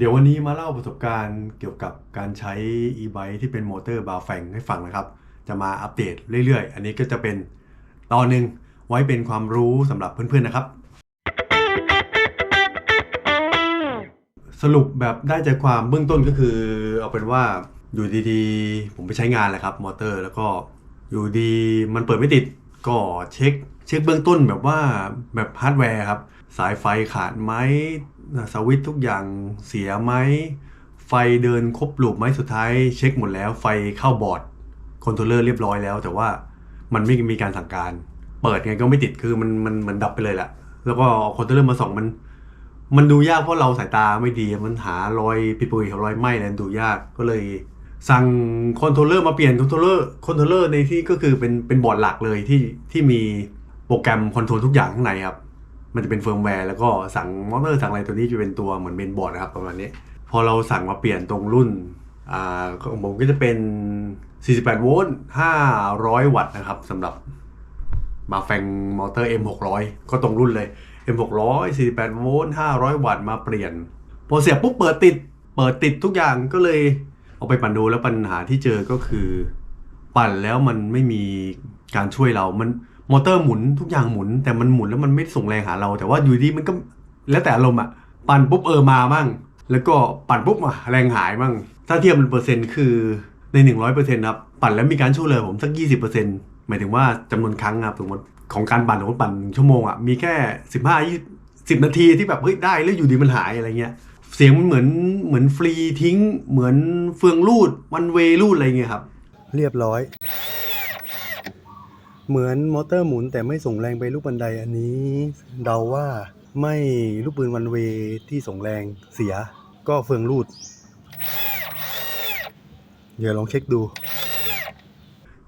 เดี๋ยววันนี้มาเล่าประสบการณ์เกี่ยวกับการใช้ e-bike ที่เป็นมอเตอร์บาแฟงให้ฟังนะครับ จะมาอัปเดตเรื่อยๆ อันนี้ก็จะเป็นตอนหนึ่งไว้เป็นความรู้สำหรับเพื่อนๆนะครับ สรุปแบบได้ใจความเบื้องต้นก็คือ เอาเป็นว่าอยู่ดีๆ ผมไปใช้งานแหละครับมอเตอร์แล้วก็อยู่ดีมันเปิดไม่ติดก็เช็ค เช็คเบื้องต้นแบบว่าแบบฮาร์ดแวร์ครับ สายไฟขาดไหมสวิตทุกอย่างเสียไหมไฟเดินครบลูปไหมสุดท้ายเช็คหมดแล้ว ไฟเข้าบอร์ดคอนโทรลเลอร์เรียบร้อยแล้ว แต่ว่ามันไม่มีการสั่งการ เปิดไงก็ไม่ติดคือมันมันมันดับไปเลยแหละแล้วก็คอนโทรลเลอร์มาส่องมัน มันดูยากเพราะเราสายตาไม่ดีมันหารอยปิดปุยรอยไหม้อะไรดูยากก็เลย สั่งคอนโทรลเลอร์มาเปลี่ยนคอนโทรลเลอร์คอนโทรลเลอร์ในที่ก็คือเป็นเป็นบอร์ดหลักเลยที่ที่มีโปรแกรมคอนโทรลทุกอย่างข้างในครับ มันจะเป็นเฟิร์มแวร์แล้วก็สั่งมอเตอร์สั่งอะไรตัวนี้จะเป็นตัวเหมือนเมนบอร์ดนะครับประมาณนี้ พอเราสั่งมาเปลี่ยนตรงรุ่นอ่าของผมก็จะเป็น 48 โวลต์ 500 วัตต์นะครับสำหรับมาแฟงมอเตอร์ M600 ก็ตรงรุ่นเลย M600 48 โวลต์ 500 วัตต์มาเปลี่ยน พอเสียบปุ๊บเปิดติด เปิดติดทุกอย่างก็เลยเอาไปปั่นดูแล้วปัญหาที่เจอก็คือ ปั่นแล้วมันไม่มีการช่วยเรา มัน มอเตอร์หมุนทุกอย่างหมุน แต่มันหมุนแล้วมันไม่ส่งแรงหาเรา แต่ว่าอยู่ดีมันก็แล้วแต่อารมณ์อะปั่นปุ๊บเออมามั่งแล้วก็ปั่นปุ๊บมาแรงหายมั่งถ้าเทียบเป็นเปอร์เซ็นต์คือใน 100%ครับปั่นแล้วมีการช่วยเหลือผมสัก 20%หมายถึงว่าจำนวนครั้งครับสมมติของการปั่นของปั่นชั่วโมงอะมีแค่15 20 10 นาทีที่แบบเฮ้ยได้แล้วอยู่ดีมันหายอะไรเงี้ยเสียงมันเหมือนเหมือนฟรีทิ้ง เหมือนเฟืองรูดวันเวรูดอะไรเงี้ยครับ เรียบร้อย เหมือนมอเตอร์หมุนแต่ไม่ส่งแรงไปลูกบันไดอันนี้ เดาว่าไม่ลูกปืนวันเวที่ส่งแรงเสีย ก็เฟืองรูด เดี๋ยวลองเช็คดู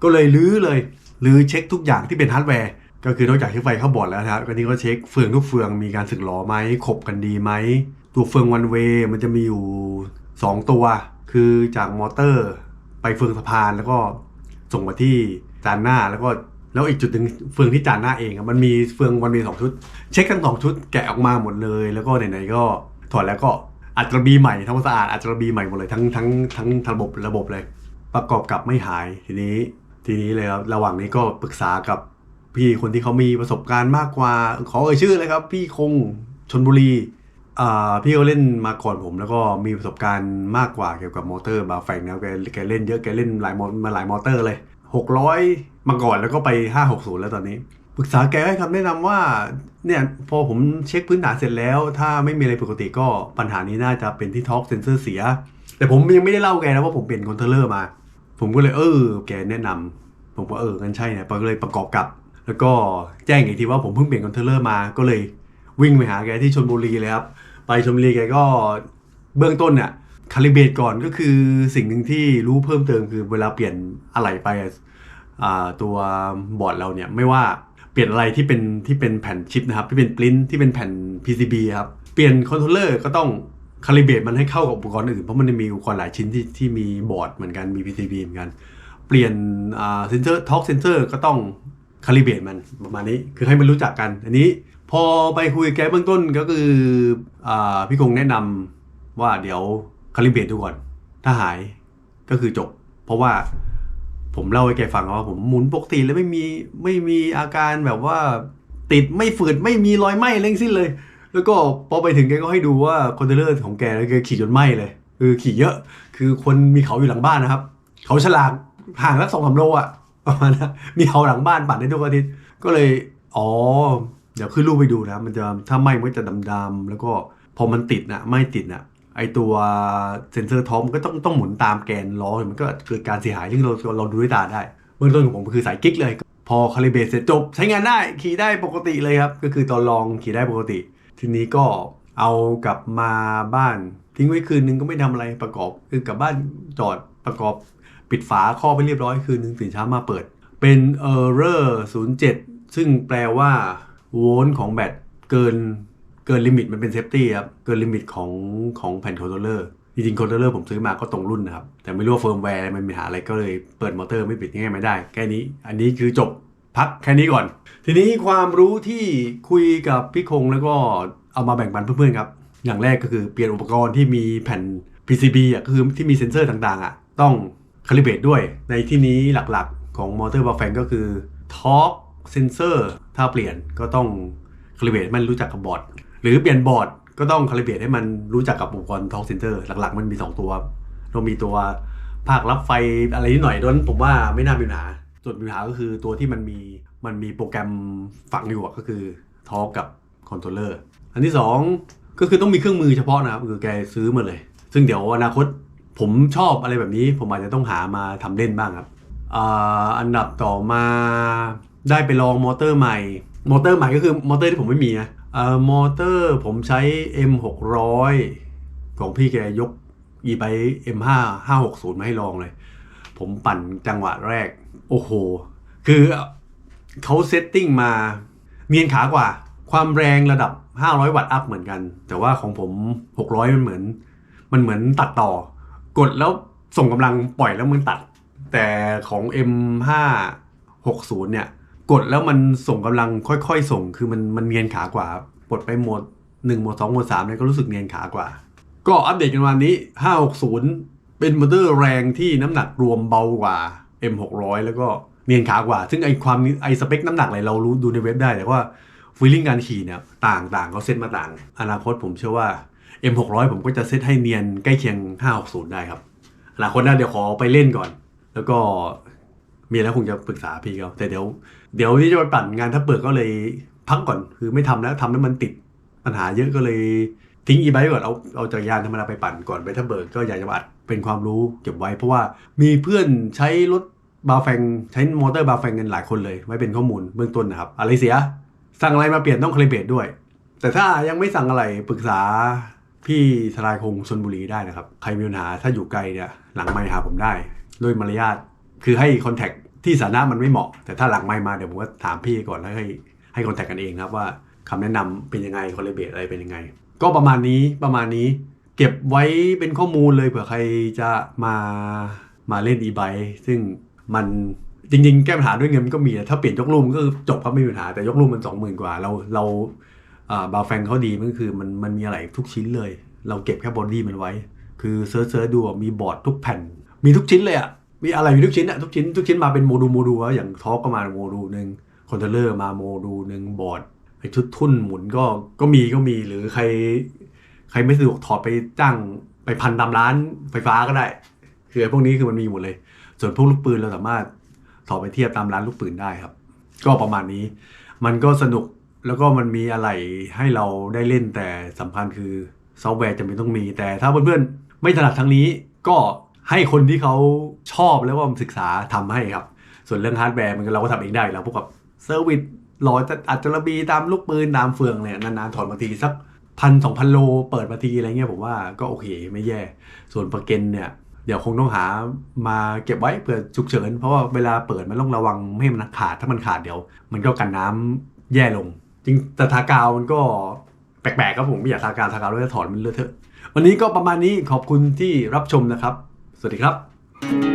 ก็เลยลื้อเลยลื้อเช็คทุกอย่างที่เป็นฮาร์ดแวร์ก็คือนอกจากเช็คไฟเข้าบอร์ดแล้วนะครับก็นี่ก็เช็คเฟืองทุกเฟืองมีการสึกหรอไหมขบกันดีไหมตัวเฟืองวันเวมันจะมีอยู่ 2 ตัว คือจากมอเตอร์ ไปเฟืองสะพานแล้วก็ส่งมาที่จานหน้าแล้วก็ แล้วอีกจุดหนึ่งเฟืองที่จานหน้าเองมันมีเฟืองวันเวสองชุด เช็คทั้งสองชุดแกะออกมาหมดเลย แล้วก็ไหนๆก็ถอดแล้วก็อัดระบีใหม่ทำความสะอาดอัดระบีใหม่หมดเลยทั้งทั้งทั้งระบบระบบเลย ประกอบกับไม่หายทีนี้ทีนี้เลยครับระหว่างนี้ก็ปรึกษากับพี่คนที่เขามีประสบการณ์มากกว่า ขอเอ่ยชื่อเลยครับ พี่คงชนบุรีอ่าพี่เขาเล่นมาก่อนผม แล้วก็มีประสบการณ์มากกว่าเกี่ยวกับมอเตอร์บาแฟงนะแกแกเล่นเยอะแกเล่นหลายมอมาหลายมอเตอร์เลย600 มาก่อนแล้วก็ไป 560 แล้วตอนนี้ ปรึกษาแกให้คำแนะนำว่าเนี่ยพอผมเช็คพื้นฐานเสร็จแล้ว ถ้าไม่มีอะไรปกติก็ปัญหานี้น่าจะเป็นที่ท็อกเซนเซอร์เสีย แต่ผมยังไม่ได้เล่าแกนะว่าผมเปลี่ยนคอนโทลเลอร์มา ผมก็เลยเออ แกแนะนำผมก็เออกันใช่เนี่ยก็เลยประกอบกับ แล้วก็แจ้งอีกทีว่าผมเพิ่งเปลี่ยนคอนโทลเลอร์มาก็เลยวิ่งไปหาแกที่ชลบุรีเลยครับไปชลบุรีแกก็เบื้องต้นเนี่ยคาลิเบตก่อนก็คือสิ่งหนึ่งที่รู้เพิ่มเติมคือเวลาเปลี่ยนอะไหล่ไปอะอ่า ตัวบอร์ดเราเนี่ยไม่ว่าเปลี่ยนอะไรที่เป็นที่เป็นแผ่นชิปนะครับที่เป็นปริ้นที่เป็นแผ่น PCB ครับเปลี่ยนคอนโทรลเลอร์ก็ต้องคาลิเบตมันให้เข้ากับอุปกรณ์อื่นเพราะมันจะมีอุปกรณ์หลายชิ้นที่ที่มีบอร์ดเหมือนกันมี PCB เหมือนกัน เปลี่ยนอ่าเซนเซอร์ท็อกเซนเซอร์ก็ต้องคาลิเบตมันประมาณนี้คือให้มันรู้จักกัน อันนี้พอไปคุยแกเบื้องต้นก็คืออ่าพี่คงแนะนำว่าเดี๋ยวคาลิเบตดูก่อน ถ้าหายก็คือจบ เพราะว่า ผมเล่าให้แกฟังว่าผมหมุนปกติแล้วไม่มีไม่มีอาการแบบว่า ติดไม่ฝืดไม่มีรอยไหม้อะไรทั้งสิ้นเลย แล้วก็พอไปถึงแกก็ให้ดูว่าคอนเทนเนอร์ของแกแล้วแกขี่จนไหม้เลยคือขี่เยอะ คือคนมีเขาอยู่หลังบ้านนะครับ เขาฉลากห่างสักสองสามโลอะประมาณนั้นมีเขาหลังบ้านปั่นได้ทุกอาทิตย์ก็เลยอ๋อเดี๋ยวขึ้นรูปไปดูนะ มันจะถ้าไหม้มันจะดำๆแล้วก็พอมันติดนะไม่ติดนะ ไอตัวเซนเซอร์ท็อปมันก็ต้องต้องหมุนตามแกนล้อมันก็เกิดการเสียหายซึ่งเราเราดูด้วยตาได้เบื้องต้นของผมคือสายกิ๊กเลย พอคาลิเบรตเสร็จจบใช้งานได้ขี่ได้ปกติเลยครับ ก็คือตอนลองขี่ได้ปกติ ทีนี้ก็เอากลับมาบ้านทิ้งไว้คืนนึงก็ไม่ทำอะไรประกอบ คือกลับบ้านจอดประกอบปิดฝาข้อไปเรียบร้อยคืนนึงตื่นเช้ามาเปิด เป็น error 07ซึ่งแปลว่าโวลต์ของแบตเกิน เกินลิมิตมันเป็นเซฟตี้ครับ เกินลิมิตของของแผ่นคอนโทรลเลอร์จริงๆคอนโทรลเลอร์ผมซื้อมาก็ตรงรุ่นนะครับ แต่ไม่รู้ว่าเฟิร์มแวร์มันมีหาอะไรก็เลยเปิดมอเตอร์ไม่ปิดง่ายไม่ได้ แค่นี้ อันนี้คือจบพักแค่นี้ก่อน ทีนี้ความรู้ที่คุยกับพี่คงแล้วก็เอามาแบ่งปันเพื่อนๆครับ อย่างแรกก็คือเปลี่ยนอุปกรณ์ที่มีแผ่น PCB อะก็คือที่มีเซ็นเซอร์ต่างๆอะต้องคาลิเบตด้วย ในที่นี้หลักๆของมอเตอร์บาแฟงก็คือทอร์กเซนเซอร์ถ้าเปลี่ยนก็ต้องคาลิเบตมันรู้จักกับบอร์ด หรือเปลี่ยนบอร์ดก็ต้องคาลิเบรตให้มันรู้จักกับอุปกรณ์ทอร์กเซนเซอร์หลักๆ มันมี 2 ตัวต้องมีตัวภาครับไฟอะไรนิดหน่อยดังนั้นผมว่าไม่น่ามีปัญหาส่วนปัญหาก็คือตัวที่มันมีมันมีโปรแกรมฝังอยู่ก็คือทอร์กกับคอนโทรลเลอร์อันที่สองก็คือต้องมีเครื่องมือเฉพาะนะครับคือแกซื้อมาเลย ซึ่งเดี๋ยวอนาคตผมชอบอะไรแบบนี้ ผมอาจจะต้องหามาทำเล่นบ้างครับอ,อันดับต่อมาได้ไปลองมอเตอร์ใหม่ มอเตอร์ใหม่ก็คือมอเตอร์ที่ผมไม่มีนะ เอ่อมอเตอร์ผมใช้ M600 ของพี่แกยก e ไป M5 560 มาให้ลองเลย ผมปั่นจังหวะแรก โอ้โห คือเขาเซตติ้งมาเนียนขากว่า ความแรงระดับ 500 วัตต์อัพเหมือนกัน แต่ว่าของผม 600 มันเหมือน มันเหมือนตัดต่อ กดแล้วส่งกำลังปล่อยแล้วมันตัด แต่ของ M5 60 เนี่ย กดแล้วมันส่งกำลังค่อยๆ ส่ง คือมันมันเนียนขากว่ากดไปโหมด1โหมด2โหมด3เนี่ยก็รู้สึกเนียนขากว่า ก็อัปเดตกันวันนี้ 560 เป็นมอเตอร์แรงที่น้ำหนักรวมเบากว่า M600 แล้วก็เนียนขากว่า ซึ่งไอความไอสเปคน้ำหนักอะไรเรารู้ดูในเว็บได้แต่ว่าฟีลลิ่งการขี่เนี่ยต่างต่างเขาเซตมาต่าง อนาคตผมเชื่อว่า M600 ผมก็จะเซตให้เนียนใกล้เคียง 560 ได้ครับอนาคตนะเดี๋ยวขอไปเล่นก่อน แล้วก็ มีแล้วคงจะปรึกษาพี่เขาแต่เดี๋ยวเดี๋ยวที่จะไปปั่นงานถ้าเปิดก็เลยพักก่อนคือไม่ทำแล้วทำแล้วมันติดปัญหาเยอะก็เลยทิ้งอีไบก่อนเอาเอาจักรยานธรรมดาไปปั่นก่อนไปถ้าเบิร์ก็อยากจะอัดเป็นความรู้เก็บไว้ เพราะว่ามีเพื่อนใช้รถบาแฟงใช้มอเตอร์บาแฟงกันหลายคนเลยไว้เป็นข้อมูลเบื้องต้นนะครับ อะไรเสีย สั่งอะไรมาเปลี่ยนต้องคาลิเบตด้วย แต่ถ้ายังไม่สั่งอะไรปรึกษาพี่ทนายคงชนบุรีได้นะครับ ใครมีปัญหาถ้าอยู่ไกลเนี่ยหลังไมค์หาผมได้ ด้วยมารยาทคือให้คอนแทค ที่สานะมันไม่เหมาะ แต่ถ้าหลังไมค์มาเดี๋ยวผมก็ถามพี่ก่อนแล้วให้ให้คอนแทคกันเองครับว่าคำแนะนำเป็นยังไงคอลเลเบตอะไรเป็นยังไง ก็ประมาณนี้ประมาณนี้ เก็บไว้เป็นข้อมูลเลยเผื่อใครจะมามาเล่นอีไบซึ่งมันจริงๆ แก้ปัญหาด้วยเงินก็มีถ้าเปลี่ยนยกลุ่มก็จบครับไม่มีปัญหาแต่ยกลุ่มมันสองหมื่นกว่า เราเราอ่าบาแฟงเขาดีมันก็คือมันมันมีอะไรทุกชิ้นเลย เราเก็บแค่บอดี้มันไว้ คือเซิร์ชเซิร์ชดูมีบอร์ดทุกแผ่น มีทุกชิ้นเลยอะ มีอะไรมีทุกชิ้นอะทุกชิ้นทุกชิ้นมาเป็นโมดูลโมดูลอะอย่างท็อก็มาโมดูลหนึ่งคอนโทรลเลอร์มาโมดูลหนึ่งบอร์ดไอชุดทุ่นหมุนก็ก็มีก็มีหรือใคร ใครไม่สะดวกถอดไปจ้างไปพันตามร้านไฟฟ้าก็ได้คือไอ้พวกนี้คือมันมีหมดเลย ส่วนพวกลูกปืนเราสามารถถอดไปเทียบตามร้านลูกปืนได้ครับ ก็ประมาณนี้ มันก็สนุกแล้วก็มันมีอะไรให้เราได้เล่นแต่สำคัญคือซอฟต์แวร์จำเป็นต้องมี แต่ถ้าเพื่อนๆไม่ถนัดทางนี้ก็ ให้คนที่เขาชอบแล้วว่าศึกษาทำให้ครับ ส่วนเรื่องฮาร์ดแวร์มันเราก็ทำเองได้แล้วพวกกับเซอร์วิสหลอจะอัดจระบีตามลูกปืนตามเฟืองเนี่ยนานๆถอดบางทีสักพันสองพันโลเปิดมาทีอะไรเงี้ยผมว่าก็โอเคไม่แย่ ส่วนประเกันเนี่ยเดี๋ยวคงต้องหามาเก็บไว้เผื่อฉุกเฉิน เพราะว่าเวลาเปิดมันต้องระวังไม่ให้มันขาดถ้ามันขาดเดี๋ยว มันก็กันน้ำแย่ลง จริงแต่ทากาวมันก็แปลกๆครับผมไม่อยากทากาวทากาวแล้วจะถอนมันเลอะเทอะวันนี้ก็ประมาณนี้ขอบคุณที่รับชมนะครับ สวัสดีครับ